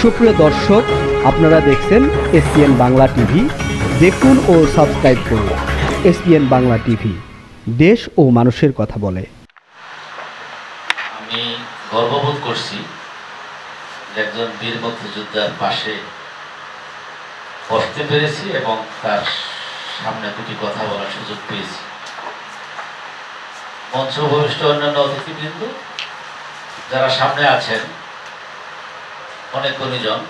সুপ্রিয় দর্শক, আপনারা দেখছেন এসপিএন বাংলা টিভি। দেখুন ও সাবস্ক্রাইব করুন এসপিএন বাংলা টিভি। দেশ ও মানুষের কথা বলে। আমি গর্ববোধ করছি একজন বীর মুক্তিযোদ্ধার পাশে বসতে পেরেছি এবং তার সামনে দুটি কথা বলার সুযোগ পেয়েছি। মঞ্চ ভবিষ্ঠ অন্যান্য অতিথিবৃন্দ যারা সামনে আছেন অনেক গুণীজন।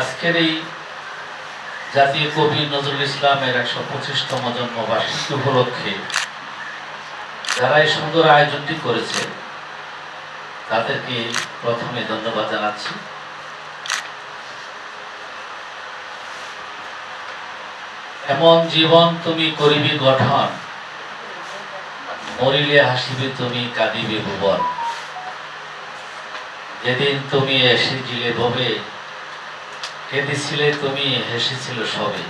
আজকের এই জাতীয় কবি নজরুল ইসলামের একশো পঁচিশতম জন্মবার্ষিকী উপলক্ষে যারা এই সুন্দর আয়োজনটি করেছে, তাদেরকে প্রথমে ধন্যবাদ জানাচ্ছি। এমন জীবন তুমি করিবি গঠন, মরিলে হাসিবে তুমি, কাঁদিবে ভুবন। যেদিন তুমি এসেছিলে ভবে কেঁদেছিলে তুমি, হেসেছিল সবে।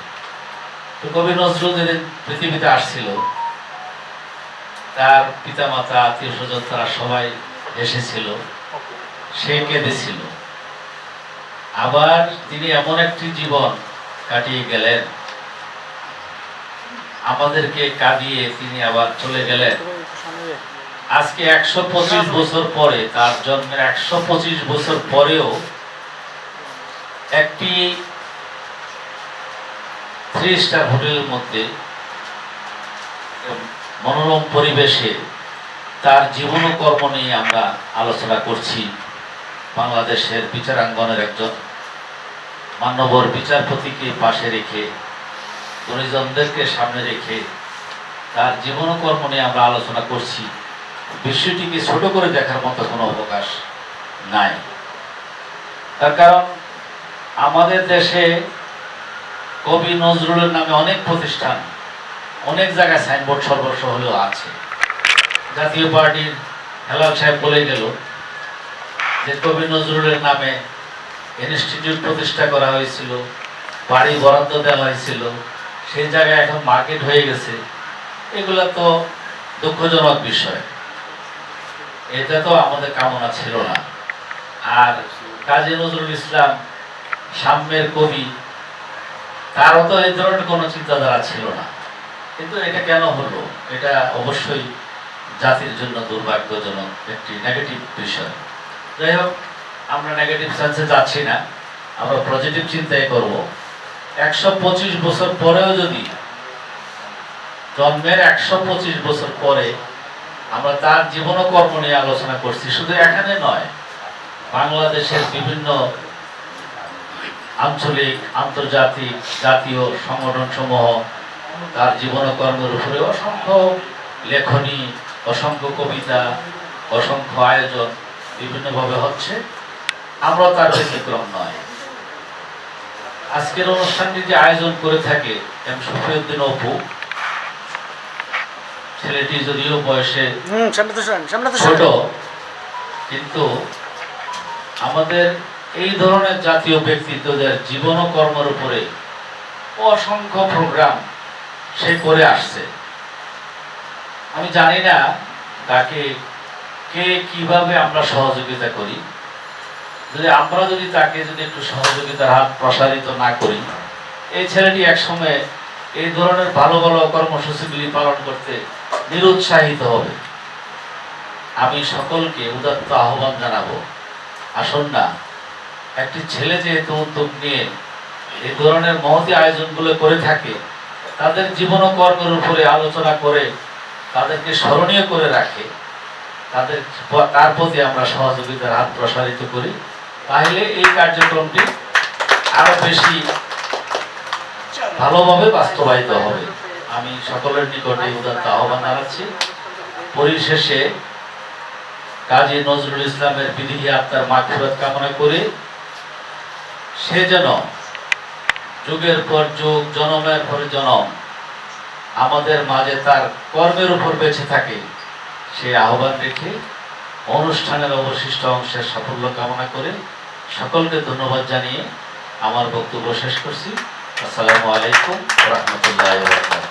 তো কবি নজরুল যেদিন পৃথিবীতে আসছিল, তার পিতামাতা আত্মীয় স্বজন তারা সবাই এসেছিল সে কেঁদেছিল। আবার তিনি এমন একটি জীবন কাটিয়ে গেলেন, আমাদেরকে কাঁদিয়ে তিনি আবার চলে গেলেন। আজকে একশো পঁচিশ বছর পরে, তার জন্মের একশো পঁচিশ বছর পরেও একটি থ্রি স্টার হোটেলের মধ্যে মনোরম পরিবেশে তার জীবন কর্ম নিয়ে আমরা আলোচনা করছি। বাংলাদেশের বিচারাঙ্গনের একজন মান্যবর বিচারপতিকে পাশে রেখে, গুণীজনদেরকে সামনে রেখে তার জীবন কর্ম নিয়ে আমরা আলোচনা করছি। বিষয়টিকে ছোট করে দেখার মতো কোনো অবকাশ নাই। তার কারণ, আমাদের দেশে কবি নজরুলের নামে অনেক প্রতিষ্ঠান, অনেক জায়গায় সাইনবোর্ড সর্বস্ব হলেও আছে। জাতীয় পার্টির হেলাল সাহেব বলে গেল যে, কবি নজরুলের নামে ইনস্টিটিউট প্রতিষ্ঠা করা হয়েছিল, বাড়ি বরাদ্দ দেওয়া হয়েছিল, সেই জায়গায় এখন মার্কেট হয়ে গেছে। এগুলো তো দুঃখজনক বিষয়। এটা তো আমাদের কামনা ছিল না। আর কাজী নজরুল ইসলাম সাম্যের কবি, তারও তো এই ধরনের কোনো চিন্তাধারা ছিল না। কিন্তু এটা কেন হলো? এটা অবশ্যই জাতির জন্য দুর্ভাগ্যজনক একটি নেগেটিভ বিষয়। যাই হোক, আমরা নেগেটিভ সেন্সে যাচ্ছি না। আমরা পজিটিভ চিন্তাই করব। একশো পঁচিশ বছর পরেও যদি জন্মের একশো পঁচিশ বছর পরে আমরা তার জীবন কর্ম নিয়ে আলোচনা করছি, শুধু এখানে নয়, বাংলাদেশের বিভিন্ন আঞ্চলিক, আন্তর্জাতিক, জাতীয় সংগঠন সমূহ তার জীবন কর্মের উপরে অসংখ্য লেখনী, অসংখ্য কবিতা, অসংখ্য আয়োজন বিভিন্নভাবে হচ্ছে। আমরা তার ব্যতিক্রম নয়। আজকের অনুষ্ঠানটি যে আয়োজন করে থাকে, এম শফিউদ্দিন অপু ছেলেটি যদিও বয়সে ছোট কিন্তু আমাদের এই ধরনের জাতীয় ব্যক্তিত্বদের জীবন ও কর্মের উপরে অসংখ্য প্রোগ্রাম সে করে আসছে। আমি জানি না তাকে কে কীভাবে আমরা সহযোগিতা করি। যদি আমরা যদি তাকে যদি একটু সহযোগিতার হাত প্রসারিত না করি এই ছেলেটি একসময় এই ধরনের ভালো ভালো কর্মসূচিগুলি পালন করতে নিরুৎসাহিত হবে। আমি সকলকে উদাত্ত আহ্বান জানাব, আসুন না, একটি ছেলে যেহেতু উদ্যোগ নিয়ে এই ধরনের মহতি আয়োজনগুলো করে থাকে, তাদের জীবন কর্মের উপরে আলোচনা করে, তাদেরকে স্মরণীয় করে রাখে, তাদের তার প্রতি আমরা সহযোগিতার হাত প্রসারিত করি, তাহলে এই কার্যক্রমটি আরও বেশি ভালোভাবে বাস্তবায়িত হবে। আমি সকলের নিকটে উদাত্ত আহ্বান জানাচ্ছি। পরিশেষে কাজী নজরুল ইসলামের বিধি আত্মার মাগফিরাত কামনা করে। সে যেন যুগের পর যুগ, জনমের পর জনম আমাদের মাঝে তার কর্মের উপর বেঁচে থাকে, সে আহ্বান রেখে অনুষ্ঠানের অবশিষ্ট অংশের সাফল্য কামনা করে সকলকে ধন্যবাদ জানিয়ে আমার বক্তব্য শেষ করছি। আসসালামু আলাইকুম রহমতুল্লাহ